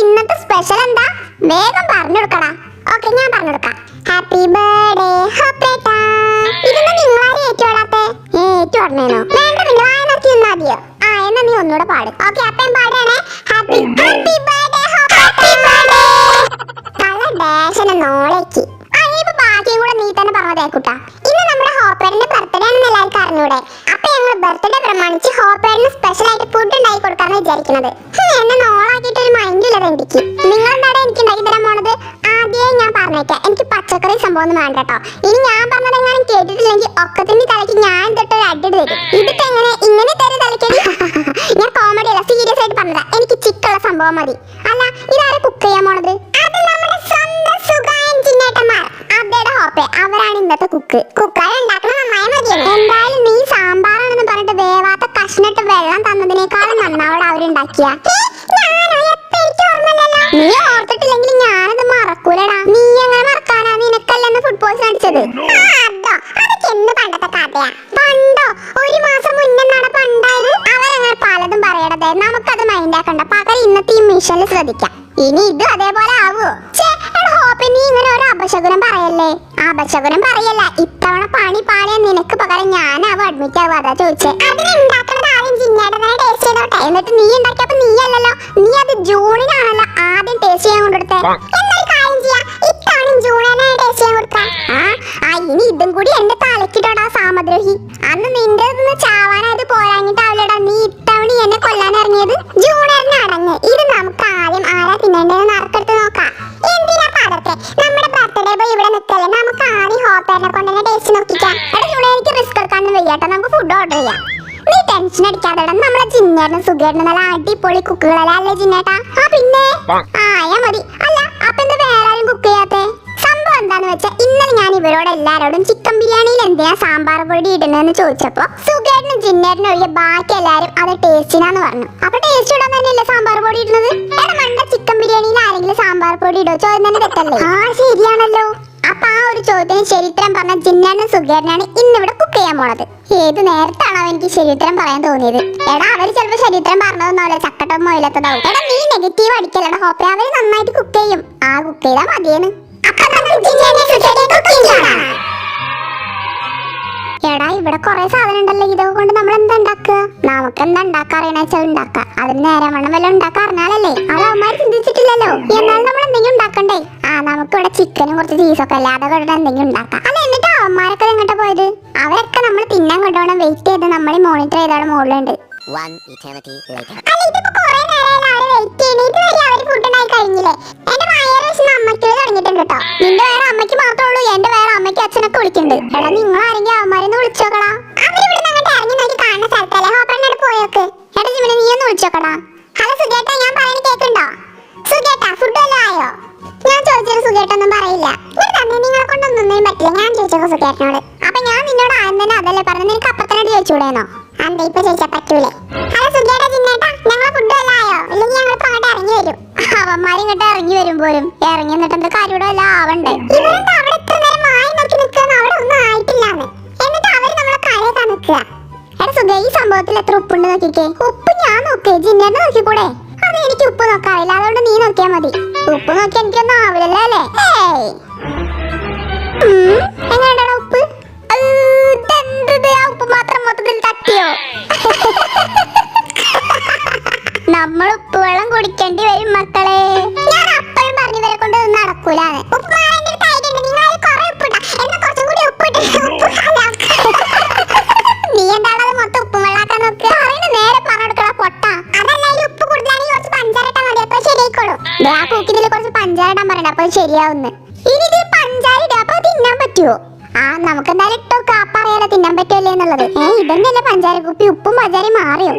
ഇന്നത്തെ സ്പെഷ്യൽ എന്താ? വേഗം പറഞ്ഞു കൊടുക്കടാ. ഓക്കെ ഞാൻ പറഞ്ഞു കൊടുക്കാം. ഹാപ്പി ബർത്ത്ഡേ ഹോപ്പേട്ടാ ഇതെന്താ നിങ്ങളാരും ഏറ്റുപാടാത്തെ? ഏറ്റുപാടണേനോ? വേണ്ട നിങ്ങൾ ആയ നോക്കി നിന്നാ മതിയോ? ആ എന്നാ നീ ഒന്നുകൂടെ പാട്. ഓക്കെ അപ്പം പാടുകയാണേ. ഹാപ്പി ഹാപ്പി ബർത്ത്ഡേ ഹോപ്പേട്ടാ ഞാൻ പറഞ്ഞത് എങ്ങാനും കേട്ടിട്ടില്ലെങ്കിൽ ഒക്കത്തിന്റെ തലയ്ക്ക് ഞാൻ തൊട്ട് ഒരു അടി തരും ഇതിട്ട് എങ്ങനെ? ഇങ്ങനെ തരും തലയ്ക്കടി ഞാൻ കോമഡി അല്ല സീരിയസ് ആയിട്ട് പറഞ്ഞതാ. എനിക്ക് ചിക്കുള്ള സംഭവം മതി. അല്ല ഇതാരെ കുക്ക് ചെയ്യാൻ പോണത്? അത് നമ്മുടെ സ്വന്തം സുഖായൻ ചിന്നേട്ടന്മാർ. അവരുടെ ഹോപ്പെ അവരാണ് ഇന്നത്തെ കുക്ക് കുക്കായ ഉണ്ടാക്കണ നന്നായി മതി. എന്തായാലും നീ സാമ്പാറാണെന്ന് പറഞ്ഞിട്ട് വേവാത്ത കഷ്ണിട്ട് വെള്ളം തന്നതിനേക്കാളും നന്നാവോടെ അവരുണ്ടാക്കിയ. പറയണത് നമുക്കത് മൈൻഡ് ആക്കണ്ട. പകരം ഇന്നത്തെ ഈ മിഷനിൽ ശ്രദ്ധിക്കാം. ഇനി ഇത് അതേപോലെ ആവോ. ചേ നീ ഇങ്ങനെ ഒരു അപശകുനം പറയല്ലേ? അപശകുനം പറയല്ല. ഇത്തവണ പണി പാടിയ നിനക്ക് പകരം ഞാനാവും അഡ്മിറ്റ് ആവും അതാ ചോദിച്ചേ. അതിനുണ്ടാക്കുന്നത് ആദ്യം ജിന്നേട്ടനെ ടേസ്റ്റ് ചെയ്തോട്ടെ. എന്നിട്ട് നീ ഉണ്ടാക്കിയപ്പോ നീ അല്ലല്ലോ നീ അത് ജൂണിനാണല്ലോ ആദ്യം ടേസ്റ്റ് ചെയ്യാൻ കൊണ്ടെടുത്തേ എന്നൊരു കാര്യം ചെയ്യാം. ഇത്തവണ ജൂണിനെ ടേസ്റ്റ് ചെയ്യാൻ കൊടുക്കാം ആ ഇനി ഇതും കൂടി എന്റെ തലക്കിട്ടോടാ സാമദ്രോഹി. അന്ന് നിന്റെ നിന്ന് നമ്മുടെ ബർത്ത്ഡേ പോയി ഇവിടെ നിൽക്കല്ലേ നമുക്ക് ആദ്യം ഹോപ്പേനെ കൊണ്ട് തന്നെ ടേസ്റ്റ് നോക്കിക്കാം. എടാ ജൂണിയർ എനിക്ക് റിസ്ക് വയ്യാട്ടോ നമുക്ക് ഫുഡ് ഓർഡർ ചെയ്യാം. നീ ടെൻഷൻ അടിക്കാതെ നമ്മളെ സുഖേട്ടനും നല്ല അടിപൊളി കുക്കുകളല്ലേ അല്ലേ ചിന്നേട്ടാ ആ പിന്നെ? ഇവരോട് എല്ലാരോടും ചിക്കൻ ബിരിയാണിയിൽ എന്തിനാ സാമ്പാർ പൊടി ഇടുന്നതെന്ന് ചോദിച്ചപ്പോ സുഖേട്ടനും ജിന്നേട്ടനും ഒഴികെ ബാക്കി എല്ലാരും അത് ടേസ്റ്റിനാന്ന് പറഞ്ഞു. അപ്പൊ ടേസ്റ്റ് ഇടാൻ തന്നെയല്ലേ സാമ്പാർ പൊടി ഇടുന്നത്? എടാ മണ്ട ചിക്കൻ ബിരിയാണിയിൽ ആരെങ്കിലും സാമ്പാർ പൊടി ഇടോ? ചോദ്യം തന്നെ തെറ്റല്ലേ? ആ ശരിയാണല്ലോ. അപ്പൊ ആ ഒരു ചോദ്യത്തിന് ശരിത്രം പറഞ്ഞ ജിന്നാനും സുഖേരനാണ് ഇന്നിവിടെ കുക്ക് ചെയ്യാൻ പോണത്. ഏത് നേരത്താണോ എനിക്ക് ശരിത്രം പറയാൻ തോന്നിയത്. എടാ അവർ ചിലപ്പോ ശരിത്രം പറഞ്ഞതൊന്നുമല്ല ചക്കട്ടൊന്നും ഇല്ലാത്തതാവും എടാ നീ നെഗറ്റീവ് അടിക്കല്ലടാ ഹോപ്പേ അവർ നന്നായിട്ട് കുക്ക് ചെയ്യും. ആ കുക്ക് ചെയ്താ മതിയെന്ന്. എടാ ഇവിടെ കുറെ സാധനം ഉണ്ടല്ലോ. ഇതൊക്കെ കൊണ്ട് നമ്മൾ എന്താ ഉണ്ടാക്കുക? നമുക്ക് എന്താ ഉണ്ടാക്കാൻ അറിയണ ഉണ്ടാക്കാം അതിന് നേരം വണ്ണം വല്ല ഉണ്ടാക്കാൻ അറിഞ്ഞാലല്ലേ? അത് അവന്മാർ ചിന്തിച്ചിട്ടില്ലല്ലോ. എന്നാലും നമ്മൾ എന്തെങ്കിലും ഉണ്ടാക്കണ്ടേ? ആ നമുക്ക് ഇവിടെ ചിക്കനും കുറച്ച് ചീസൊക്കെ അല്ലേ? അതൊക്കെ ഇവിടെ എന്തെങ്കിലും ഉണ്ടാക്കാം. അല്ല എന്നിട്ട് അവന്മാരൊക്കെ എങ്ങോട്ടാ പോയത്? അവരൊക്കെ നമ്മൾ തിന്നാൻ കൊണ്ടുപോകണം. വെയിറ്റ് ചെയ്ത് നമ്മൾ മോണിറ്റർ ചെയ്താണ് മുകളിലുണ്ട്. One eternity later. ചോദിച്ചത് പറയില്ല. നിങ്ങളെ കൊണ്ടൊന്നും പറ്റില്ല. ഞാൻ ചോദിച്ചു സുഖേട്ടനോട്. അപ്പൊ ഞാൻ നിന്നോട് ആദ്യം തന്നെ പറഞ്ഞു നിനക്ക് അപ്പത്തനോട് ചോദിച്ചൂടേനോ അന്ത ഇപ്പൊ ചോദിച്ചാ പറ്റൂലേ. ഹലോ സുഖേട്ടാ ചിന്നേട്ടാ. ഞങ്ങളെ ഫുഡ് വല്ല ആയോ? ഇല്ലെങ്കിൽ ഞങ്ങൾ അങ്ങോട്ട് ഇറങ്ങി വരും. അവന്മാരും ഇങ്ങോട്ട് ഇറങ്ങി വരും പോലും. ഇറങ്ങി എന്നിട്ട് എന്ത് കാര്യം ഇവിടെ വല്ല ആവണ്ടേ? ഇവരെന്താ അവിടെ ഇത്ര നേരം മായി നോക്കി നിൽക്കുന്ന അവിടെ ഒന്നും ആയിട്ടില്ലാന്ന്. എന്നിട്ട് അവർ നമ്മളെ കരയൊക്കെ നിൽക്കുക എടാ സുഖ ഈ സംഭവത്തിൽ എത്ര ഉപ്പുണ്ട് നോക്കിക്കേ. ഉപ്പ് ഞാൻ നോക്കേ. ജിന്നേട്ട നോക്കിക്കൂടെ? അത് എനിക്ക് ഉപ്പ് നോക്കാറില്ല. അതുകൊണ്ട് നീ നോക്കിയാ മതി. ഉപ്പ് നോക്കി എനിക്കൊന്നും ആവില്ലല്ലോ അല്ലേ എങ്ങനെയാണ് ഉപ്പ്? ഉപ്പ് മാത്രം തട്ടിയോ? നമ്മൾ ഉപ്പുവെള്ളം കുടിക്കേണ്ടി വരും മക്കളെ. ഞാൻ അപ്പോഴും പറഞ്ഞു ഇവരെ കൊണ്ട് ഒന്നും നടക്കൂലാന്ന് ഉപ്പ് ഉപ്പ്. നീ എന്താണത് മൊത്തം ഉപ്പും വെള്ളാക്കാൻ നോക്കുക? നേരെ പറഞ്ഞെടുക്കണ പൊട്ട. ആ കൂക്കിതിൽ കുറച്ച് പഞ്ചാര ഇടാൻ പറയണ്ട അപ്പൊ ശരിയാവുന്ന്. ഇനി ഇതിൽ പഞ്ചാര ഇടുക അപ്പൊ തിന്നാൻ പറ്റുമോ ആ നമുക്ക് എന്തായാലും ഇട്ടോ കാപ്പറിയാലോ തിന്നാൻ പറ്റുമല്ലേ എന്നുള്ളത്. ഏ ഇതന്നെയല്ലേ പഞ്ചാര കുപ്പി? ഉപ്പും പഞ്ചാരയും മാറിയോ?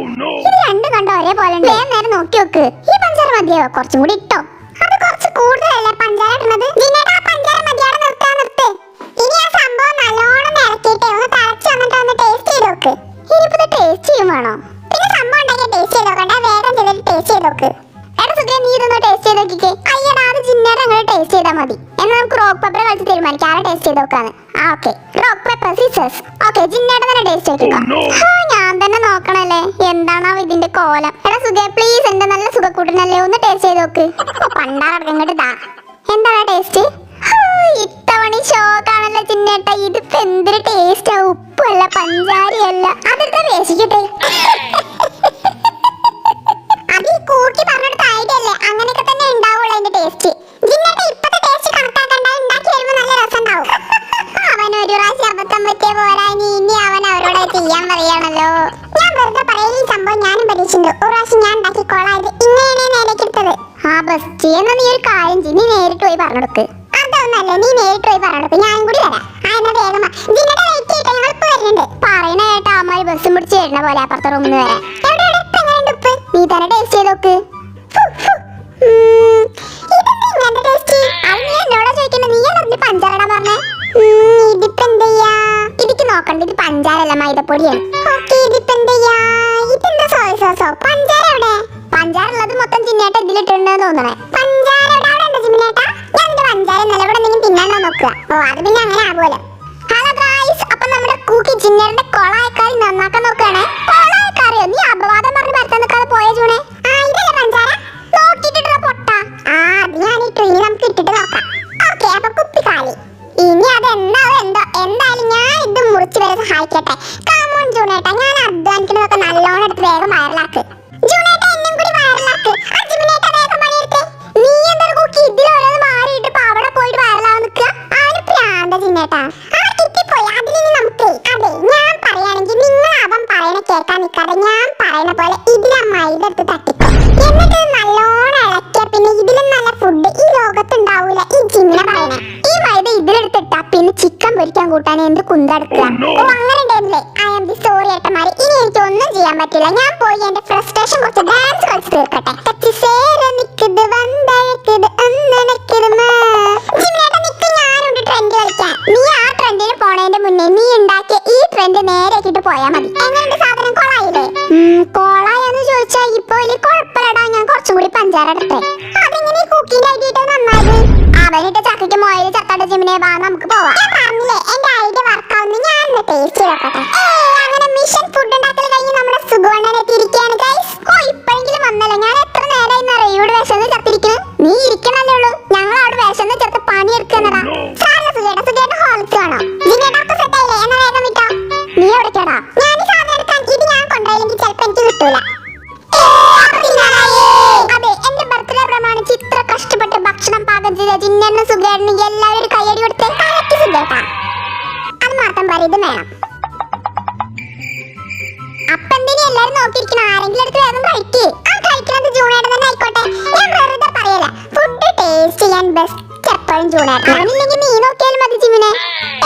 ഇത് രണ്ടും കണ്ടോ ഒരേപോലെ ഉണ്ട്. നേരെ നോക്കി നോക്ക്. ഈ പഞ്ചാര മതിയോ? കുറച്ചും കൂടി ഇട്ടോ. അത് കുറച്ച് കൂടുതലല്ലേ പഞ്ചാര ഇടുന്നത്? നോക്കിക്കേ. അയ്യടാ അത് ജിന്നേടെ അങ്ങനെ ടേസ്റ്റ് ചെയ്താൽ മതി. എന്നാൽ നമുക്ക് റോക്ക് പേപ്പർ കളിച്ച് തീരുമാനിക്കാം. ആരെ ടേസ്റ്റ് ചെയ്ത് നോക്കാന്ന്? ആ okay rock paper scissors okay ജിന്നേട്ട തന്നെ ടേസ്റ്റ് ആക്കിക്കോ ഹാ, ഞാൻ തന്നെ നോക്കണല്ലേ? എന്താണോ ഇതിന്റെ കോലം? എടാ സുഖ പ്ലീസ് എന്റെ നല്ല സുഖക്കൂട്ടനല്ലേ? ഒന്ന് ടേസ്റ്റ് ചെയ്ത് നോക്ക്. പണ്ടാറങ്ങോട്ട് ഇങ്ങോട്ട് എന്താണ് ടേസ്റ്റ് ഇത്തവണ ഷോക്കാണല്ലോ പരീക്ഷിച്ചു ഒരു പ്രാവശ്യം ഞാൻ ഉണ്ടാക്കി കൊള്ളായത് ഇങ്ങനെയാണ് ആ ബസ് ചെയ്യുന്ന നീ ഒരു കാര്യം നീ നേരിട്ട് പോയി പറഞ്ഞെടുക്ക് അതൊന്നല്ല നീ നേരിട്ട് പോയി പറഞ്ഞെടുക്ക് ഞാനും കൂടി വരാം. എന്നാ വേഗം ഞങ്ങൾ വരുന്നുണ്ട്. പറയണ കേട്ട അമ്മായി ബസ്സും പിടിച്ച് വരുന്ന പോലെ അപ്പുറത്തെ റൂമിൽ വരാം. നീ തന്നെ ടേസ്റ്റ് ചെയ്ത് നോക്ക്. പറഞ്ഞേ? ഇതിക്ക് നോക്കണ്ട. ഇത് പഞ്ചാരല്ല മൈദപ്പൊടിയാണ്. ഓക്കെ ഇതിപ്പോ ഓ? പഞ്ചാര എവിടെ? പഞ്ചാര ഉള്ളത് മൊത്തം ചിന്നേട്ട ഇതിലിട്ടുണ്ട് തോന്നണേ. പഞ്ചാര എവിടെ? അവിടെ ഉണ്ട് ചിന്നേട്ട. ഞാൻ എന്റെ പഞ്ചാര? ഇന്നലെ ഇവിടെ എന്തെങ്കിലും തിന്നാണ്ടോ നോക്കുക. ഓ അത് പിന്നെ അങ്ങനെ ആകുമല്ലോ ഹലോ ഗായ്സ് അപ്പൊ നമ്മുടെ കൂക്കി ചിന്നേറിന്റെ കൊളായക്കാരി നന്നാക്കാൻ നോക്കുകയാണേ. കൊളായക്കാരിയോ? നീ അപവാദം പറഞ്ഞ് പരത്താൻ നിൽക്കാതെ പോയ ജൂണേ? ആ ഇതല്ലേ പഞ്ചാര? നോക്കിട്ടിട്ടുള്ള പൊട്ട? ആ അത് ഞാൻ ഈ ഇനി നമുക്ക് ഇട്ടിട്ട് നോക്കാം. ഓക്കെ അപ്പൊ കുപ്പി കാലി. ഇനി അത് എന്താവും എന്തോ എന്തായാലും ഞാൻ ഇത് മുറിച്ച് വരെ സഹായിക്കട്ടെ. ചിന്നേട്ടാ ആ കിട്ടിപ്പോയി. അതിലിനി നമുക്ക് അതെ ഞാൻ പറയുകയാണെങ്കിൽ നിങ്ങൾ അവൻ പറയണ കേൾക്കാൻ നിൽക്കാതെ ഞാൻ പറയണ പോലെ ഇതിലെ മൈദ എടുത്ത് തട്ടിക്കോ. എന്നിട്ട് നല്ലോണം ഇളക്കിയ പിന്നെ ഇതിലും നല്ല ഫുഡ് ഈ ലോകത്തുണ്ടാവൂല ഈ ജിമ്മിനെ പറയണേ ഈ മൈദ ഇതിലെടുത്തിട്ടാ പിന്നെ ചിക്കൻ പൊരിക്കാൻ കൂട്ടാൻ എന്ത് കുന്തെടുക്കുക ഓ അങ്ങനെ ഉണ്ടായിരുന്നില്ലേ ഐ ആം ദി സോറി ഏട്ടന്മാരെ. ഇനി എനിക്ക് ഒന്നും ചെയ്യാൻ പറ്റില്ല. ഞാൻ പോയി എന്റെ ഫ്രസ്ട്രേഷൻ കുറച്ച് ഡാൻസ് കളിച്ച് തീർക്കട്ടെ. സേര നിക്കത് വന്തഴക്കത് അന്നണക്കത് ജിമ്മിനേട്ടാ നേരെക്കിട്ട് പോയാ മതി. എങ്ങനെയുണ്ട് സാധനം? കൊളായില്ലേ? കൊളായെന്ന് ചോദിച്ചാ ഇപ്പൊ വലിയ കുഴപ്പമില്ലടാ. ഞാൻ കുറച്ചും കൂടി പഞ്ചാര എടുത്തേ അതെങ്ങനെ കുക്കിംഗ് ഐഡിയ നന്നായി നന്നായത്? അവനിട്ട് ചക്കയ്ക്ക് മോയിൽ ചത്തട ജിമിനെ വാ നമുക്ക് പോവാം. ഞാൻ പറഞ്ഞില്ലേ എന്റെ ഐഡിയ വർക്കാവുന്ന ഞാൻ ഒന്ന് ടേസ്റ്റ് ചെയ്തോട്ടെ ഭക്ഷണം പാകം ചെയ്ത എല്ലാവരും ഒരു കയ്യടി കൊടുത്തേ കലക്കി സുഖേട്ടാ. അത് വേണം. അപ്പൊ എന്തിനാ എല്ലാരും നോക്കിയിരിക്കണം? ആരെങ്കിലും എടുത്ത് വേഗം കഴിക്ക്. ആ കഴിക്കുന്നത് ജൂണേട്ടൻ തന്നെ ആയിക്കോട്ടെ. ഞാൻ വെറുതെ പറയല ഫുഡ് ടേസ്റ്റ് ചെയ്യാൻ ബെസ്റ്റ് എപ്പോഴും ജൂണേട്ടൻ അവനില്ലെങ്കിൽ നീ നോക്കിയാലും മതി ജിമിനെ.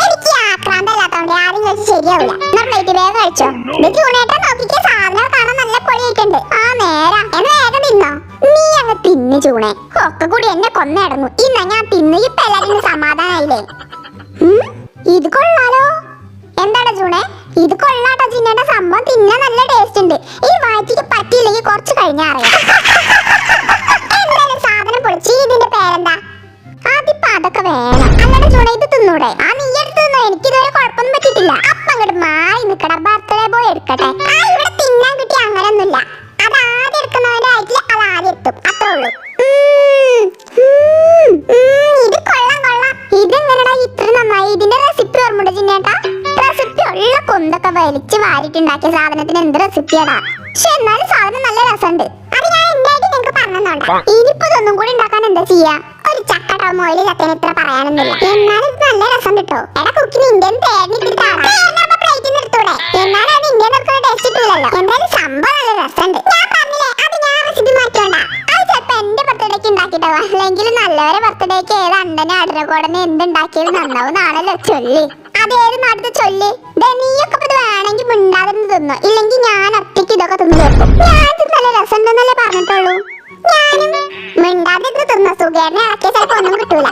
എനിക്ക് ആക്രാന്തല്ലാത്തോണ്ട് ആരും കഴിച്ച് ശരിയാവില്ല എന്നാ പ്ലേറ്റ് വേഗം കഴിച്ചോ. ഇത് ജൂണേട്ടൻ നോക്കിക്കേ സാധനം കാണാൻ നല്ല പൊളിയായിട്ടുണ്ട്. ആ നേരാ. എന്നാ വേഗം തിന്നോ. നീ അങ്ങ് തിന്നു ജൂണേ. ഒക്കെ കൂടി എന്നെ കൊന്നടങ്ങും ഇന്ന ഞാൻ തിന്നു ഇപ്പൊ എല്ലാരും സമാധാനായില്ലേ? ഇത് കൊള്ളാലോ. എന്താണ് ജൂണെ? ഇത് കൊള്ളാട്ടോ ജിന്നയുടെ സംഭവം തിന്നാൻ നല്ല ടേസ്റ്റ് ഉണ്ട്. ഈ വയറ്റിക്ക് പറ്റിയില്ലെങ്കിൽ കുറച്ച് കഴിഞ്ഞാ അറിയാം. സാധനം പൊളിച്ച്. ഇതിന്റെ പേരെന്താ? അതിപ്പോ അതൊക്കെ വേണം. അല്ലാതെ ജൂണെ ഇത് തിന്നൂടെ? ആ നീ എടുത്തു എനിക്ക് ഇതുവരെ കുഴപ്പമൊന്നും പറ്റിയിട്ടില്ല. അപ്പൊ അങ്ങോട്ട് മാറി നിക്കട. ബർത്ത്ഡേ ബോയ് എടുക്കട്ടെ. എന്ത് റെസിപ്പിയാടാ പക്ഷെ എന്നാലും സാധനം നല്ല രസമുണ്ട്. അത് ഞാൻ എന്തായിട്ട് നിങ്ങക്ക് പറഞ്ഞോണ്ടാ ഇനിയിപ്പോ ഇതൊന്നും കൂടി ഉണ്ടാക്കാൻ എന്താ ചെയ്യാ? ഒരു ചക്കട മോയിൽ ചത്തേന് ഇത്ര പറയാനൊന്നുമില്ല. എന്നാലും ഇത് നല്ല രസം കിട്ടോ എടാ കുക്കിന് ഇന്ത്യൻ തേടിട്ടിട്ടാണ് പ്ലേറ്റിൽ എടുത്തൂടെ? എന്നാലും അത് ഇന്ത്യൻ ടേസ്റ്റ് കിട്ടില്ലല്ലോ എന്തായാലും സംഭവം നല്ല രസമുണ്ട്. ഞാൻ പറഞ്ഞില്ലേ അത് ഞാൻ റെസിപ്പി മാറ്റോണ്ട അത് ചിലപ്പോ എന്റെ ബർത്ത്ഡേക്ക് ഉണ്ടാക്കിട്ടോ അല്ലെങ്കിൽ നല്ലവരെ ബർത്ത്ഡേക്ക് ഏത് അണ്ടനെ അടരകോടനെ എന്തുണ്ടാക്കിയത് നന്നാവുന്നാണല്ലോ ചൊല്ലി. അത് ഏത് നാട്ടിൽ ചൊല്ലി? വേണമെങ്കിൽ മിണ്ടാതിരുന്ന് തിന്നു. ഇല്ലെങ്കിൽ ഞാൻ ഒറ്റയ്ക്ക് ഇതൊക്കെ തിന്നു തീർക്കും. ഞാൻ നല്ല രസമുണ്ടെന്നല്ലേ പറഞ്ഞിട്ടുള്ളൂ. ഞാനും മിണ്ടാതിരുന്ന് തിന്ന. സുഖേറിനെ ഇറക്കിയ ചിലപ്പോ ഒന്നും കിട്ടൂല.